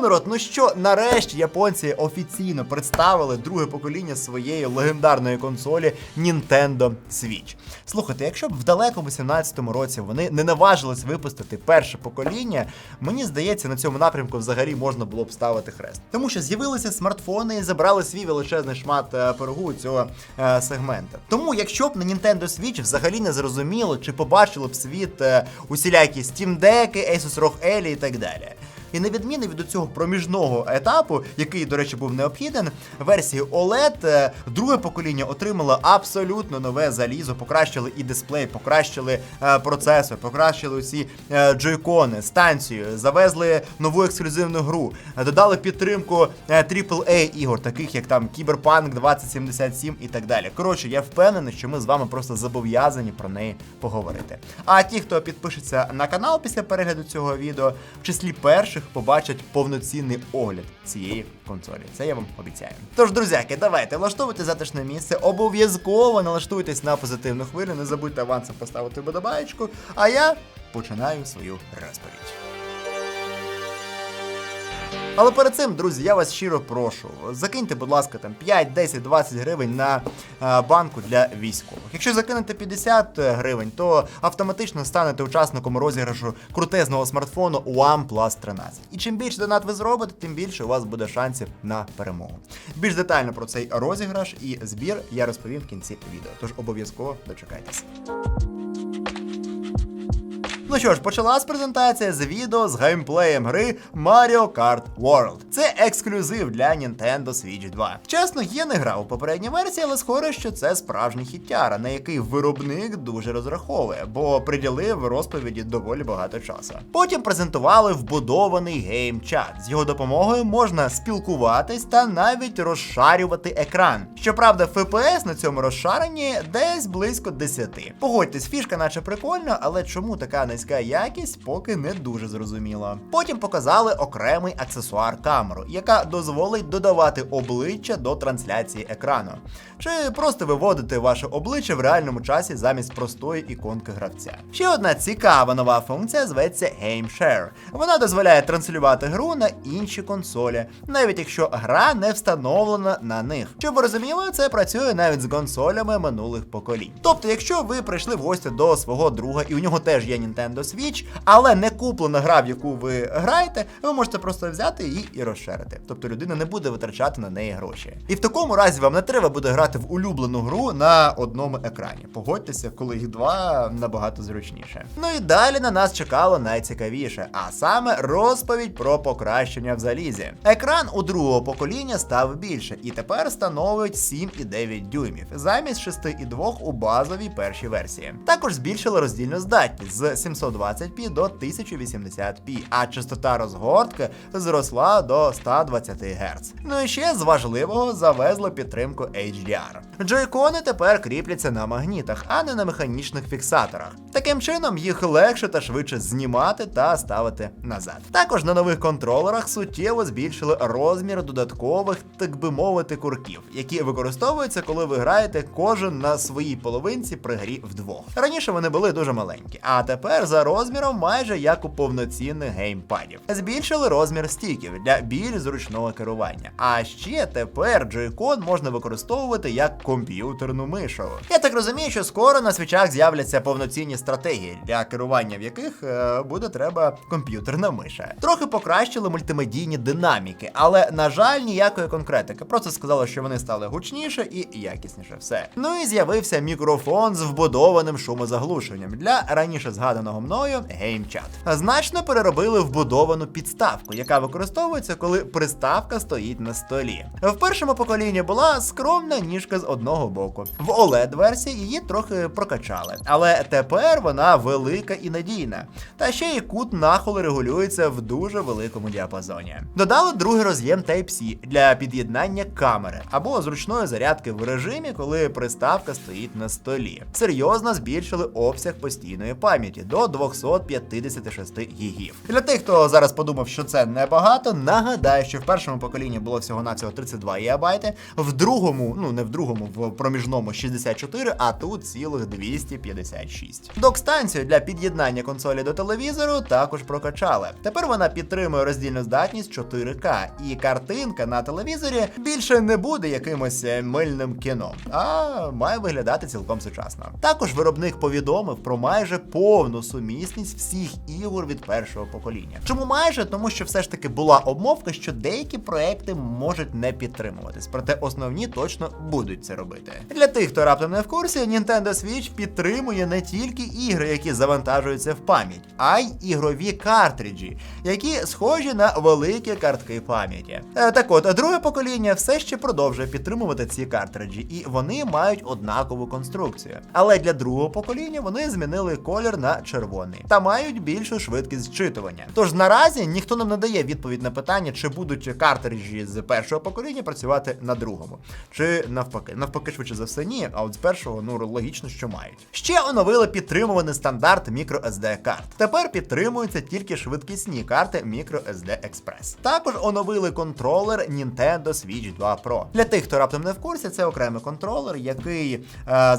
народ, ну що, нарешті японці офіційно представили друге покоління своєї легендарної консолі Nintendo Switch. Слухайте, якщо б в далекому 17-му році вони не наважились випустити перше покоління, мені здається, на цьому напрямку взагалі можна було б ставити хрест. Тому що з'явилися смартфони і забрали свій величезний шмат е, пирогу цього е, сегмента. Тому, якщо б на Nintendo Switch взагалі не зрозуміло, чи побачили б світ е, усілякі Steam Deck, Asus ROG Ally і так далі. І на відміну від цього проміжного етапу, який, до речі, був необхіден, версії OLED е, друге покоління отримало абсолютно нове залізо, покращили і дисплей, покращили е, процесор, покращили усі е, джойкони, станцію, завезли нову ексклюзивну гру, додали підтримку AAA ігор, таких як там Cyberpunk 2077 і так далі. Коротше, я впевнений, що ми з вами просто зобов'язані про неї поговорити. А ті, хто підпишеться на канал після перегляду цього відео, в числі перших побачать повноцінний огляд цієї консолі. Це я вам обіцяю. Тож, друзяки, давайте влаштовуйте затишне місце, обов'язково налаштуйтесь на позитивну хвилю, не забудьте авансом поставити вподобаєчку. а я починаю свою розповідь. Але перед цим, друзі, я вас щиро прошу. Закиньте, будь ласка, там 5, 10, 20 гривень на е, банку для військових. Якщо закинете 50 гривень, то автоматично станете учасником розіграшу крутезного смартфону OnePlus 13. І чим більше донат ви зробите, тим більше у вас буде шансів на перемогу. Більш детально про цей розіграш і збір я розповім в кінці відео. Тож обов'язково дочекайтеся. Ну що ж, почалась презентація з відео з геймплеєм гри Mario Kart World. Це ексклюзив для Nintendo Switch 2. Чесно, я не грав у попередній версії, але схоже, що це справжній хіттяра, на який виробник дуже розраховує, бо приділив розповіді доволі багато часу. Потім презентували вбудований гейм-чат. З його допомогою можна спілкуватись та навіть розшарювати екран. Щоправда, FPS на цьому розшаренні десь близько 10. Погодьтесь, фішка наче прикольна, але чому така низька якість, поки не дуже зрозуміло. Потім показали окремий аксесуар камеру, яка дозволить додавати обличчя до трансляції екрану, чи просто виводити ваше обличчя в реальному часі замість простої іконки гравця. Ще одна цікава нова функція зветься Game Share. Вона дозволяє транслювати гру на інші консолі, навіть якщо гра не встановлена на них. Щоб ви розуміли, це працює навіть з консолями минулих поколінь. Тобто, якщо ви прийшли в гості до свого друга і у нього теж є Nintendo Switch, але не куплена гра, в яку ви граєте, ви можете просто взяти її і розширити. Тобто людина не буде витрачати на неї гроші. І в такому разі вам не треба буде грати в улюблену гру на одному екрані. Погодьтеся, коли їх два набагато зручніше. Ну і далі на нас чекало найцікавіше, а саме розповідь про покращення в залізі. Екран у другого покоління став більше і тепер становить 7,9 дюймів замість 6,2 у базовій першій версії. Також збільшили роздільну здатність з 720p до 1080p, а частота розгортки зросла до 120 Гц. Ну і ще з важливого завезли підтримку HDR. Джойкони тепер кріпляться на магнітах, а не на механічних фіксаторах. Таким чином їх легше та швидше знімати та ставити назад. Також на нових контролерах суттєво збільшили розмір додаткових, так би мовити, курків, які використовуються, коли ви граєте кожен на своїй половинці при грі вдвох. Раніше вони були дуже маленькі, а тепер за розміром майже як у повноцінних геймпадів. Збільшили розмір стіків для більш зручного керування. А ще тепер джойкон можна використовувати як комп'ютерну мишу. Я так розумію, що скоро на свічах з'являться повноцінні стратегії, для керування в яких е, буде треба комп'ютерна миша. Трохи покращили мультимедійні динаміки, але на жаль, ніякої конкретики. Просто сказали, що вони стали гучніше і якісніше. Все. Ну і з'явився мікрофон з вбудованим шумозаглушенням для раніше згаданого мною геймчат. Значно переробили вбудовану підставку, яка використовується, коли приставка стоїть на столі. В першому поколінні була скромна ніжка з одного боку. В oled версії її трохи прокачали, але тепер вона велика і надійна. Та ще й кут нахилу регулюється в дуже великому діапазоні. Додали другий роз'єм Type-C для під'єднання камери або зручної зарядки в режимі, коли приставка стоїть на столі. Серйозно збільшили обсяг постійної пам'яті до до 256 гігів. Для тих, хто зараз подумав, що це небагато, нагадаю, що в першому поколінні було всього навсього 32 ГБ, в другому, ну не в другому, в проміжному 64, а тут цілих 256. Док-станцію для під'єднання консолі до телевізору також прокачали. Тепер вона підтримує роздільну здатність 4К, і картинка на телевізорі більше не буде якимось е, мильним кіно, а має виглядати цілком сучасно. Також виробник повідомив про майже повну сумісність всіх ігор від першого покоління. Чому майже? Тому що все ж таки була обмовка, що деякі проекти можуть не підтримуватись, проте основні точно будуть це робити. Для тих, хто раптом не в курсі, Nintendo Switch підтримує не тільки ігри, які завантажуються в пам'ять, а й ігрові картриджі, які схожі на великі картки пам'яті. Е, Так от, друге покоління все ще продовжує підтримувати ці картриджі, і вони мають однакову конструкцію. Але для другого покоління вони змінили колір на червоний та мають більшу швидкість зчитування. Тож наразі ніхто нам не дає відповідь на питання, чи будуть картриджі з першого покоління працювати на другому, чи навпаки. Навпаки, швидше за все, ні. А от з першого ну логічно, що мають. Ще оновили підтримуваний стандарт microSD карт. Тепер підтримуються тільки швидкісні карти microSD Express. Також оновили контролер Nintendo Switch 2 Pro. Для тих, хто раптом не в курсі, це окремий контролер, який е,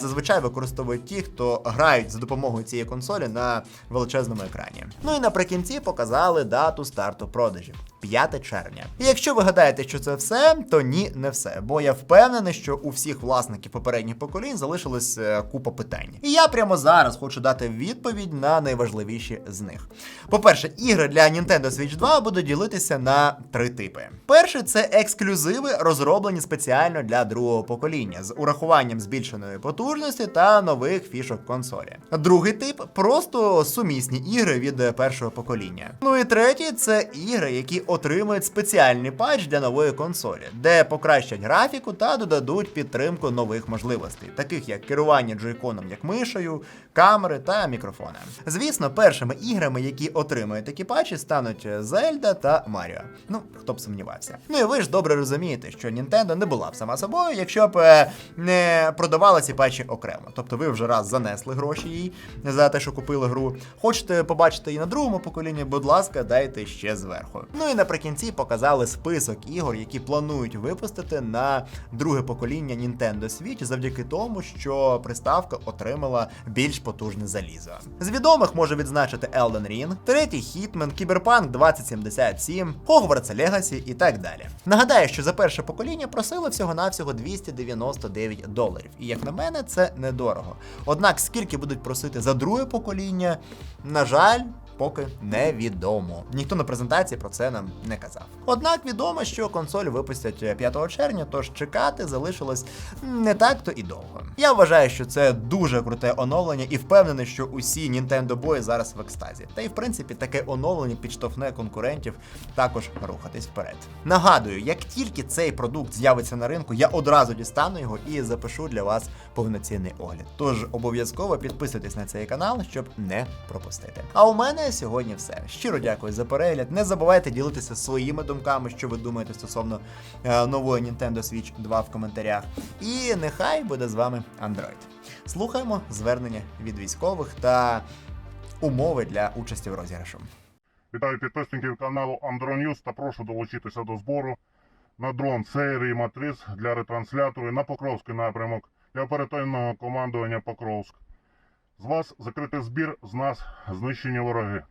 зазвичай використовують ті, хто грають за допомогою цієї консолі на величезному екрані. Ну і наприкінці показали дату старту продажів. 5 червня. І якщо ви гадаєте, що це все, то ні, не все. Бо я впевнений, що у всіх власників попередніх поколінь залишилась е, купа питань. І я прямо зараз хочу дати відповідь на найважливіші з них. По-перше, ігри для Nintendo Switch 2 будуть ділитися на три типи. Перший це ексклюзиви, розроблені спеціально для другого покоління, з урахуванням збільшеної потужності та нових фішок консолі. Другий тип просто сумісні ігри від першого покоління. Ну і третій це ігри, які отримують спеціальний патч для нової консолі, де покращать графіку та додадуть підтримку нових можливостей, таких як керування джойконом як мишею, камери та мікрофони. Звісно, першими іграми, які отримають такі патчі, стануть Зельда та Маріо. Ну, хто б сумнівався. Ну і ви ж добре розумієте, що Nintendo не була б сама собою, якщо б е, не продавала ці патчі окремо. Тобто ви вже раз занесли гроші їй за те, що купили гру. Хочете побачити її на другому поколінні, будь ласка, дайте ще зверху. Ну і наприкінці показали список ігор, які планують випустити на друге покоління Nintendo Switch завдяки тому, що приставка отримала більш потужне залізо. З відомих може відзначити Elden Ring, третій Hitman, Cyberpunk 2077, Hogwarts Legacy і так далі. Нагадаю, що за перше покоління просили всього-навсього 299 доларів. І як на мене, це недорого. Однак, скільки будуть просити за друге покоління, на жаль. Поки невідомо. Ніхто на презентації про це нам не казав. Однак відомо, що консоль випустять 5 червня, тож чекати залишилось не так то і довго. Я вважаю, що це дуже круте оновлення і впевнений, що усі Nintendo бої зараз в екстазі. Та й в принципі таке оновлення підштовхне конкурентів також рухатись вперед. Нагадую, як тільки цей продукт з'явиться на ринку, я одразу дістану його і запишу для вас повноцінний огляд. Тож обов'язково підписуйтесь на цей канал, щоб не пропустити. А у мене сьогодні все. Щиро дякую за перегляд. Не забувайте ділитися своїми думками, що ви думаєте стосовно е, нової Nintendo Switch 2 в коментарях. І нехай буде з вами Android. Слухаємо звернення від військових та умови для участі в розіграшу. Вітаю підписників каналу Андронюс та прошу долучитися до збору на дрон серії Матрис для ретранслятору на Покровський напрямок для оперативного командування Покровськ. З вас закритий збір, з нас знищені вороги.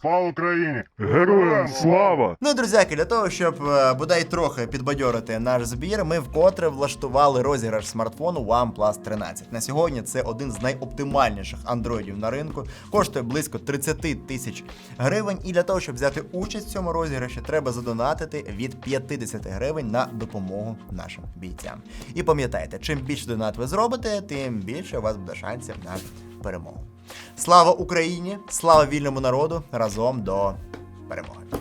Слава Україні! Героям слава! Ну друзяки, для того, щоб е, бодай трохи підбадьорити наш збір, ми вкотре влаштували розіграш смартфону OnePlus 13. На сьогодні це один з найоптимальніших андроїдів на ринку, коштує близько 30 тисяч гривень. І для того, щоб взяти участь в цьому розіграші, треба задонатити від 50 гривень на допомогу нашим бійцям. І пам'ятайте, чим більше донат ви зробите, тим більше у вас буде шансів на перемогу. Слава Україні! Слава вільному народу! Разом до перемоги!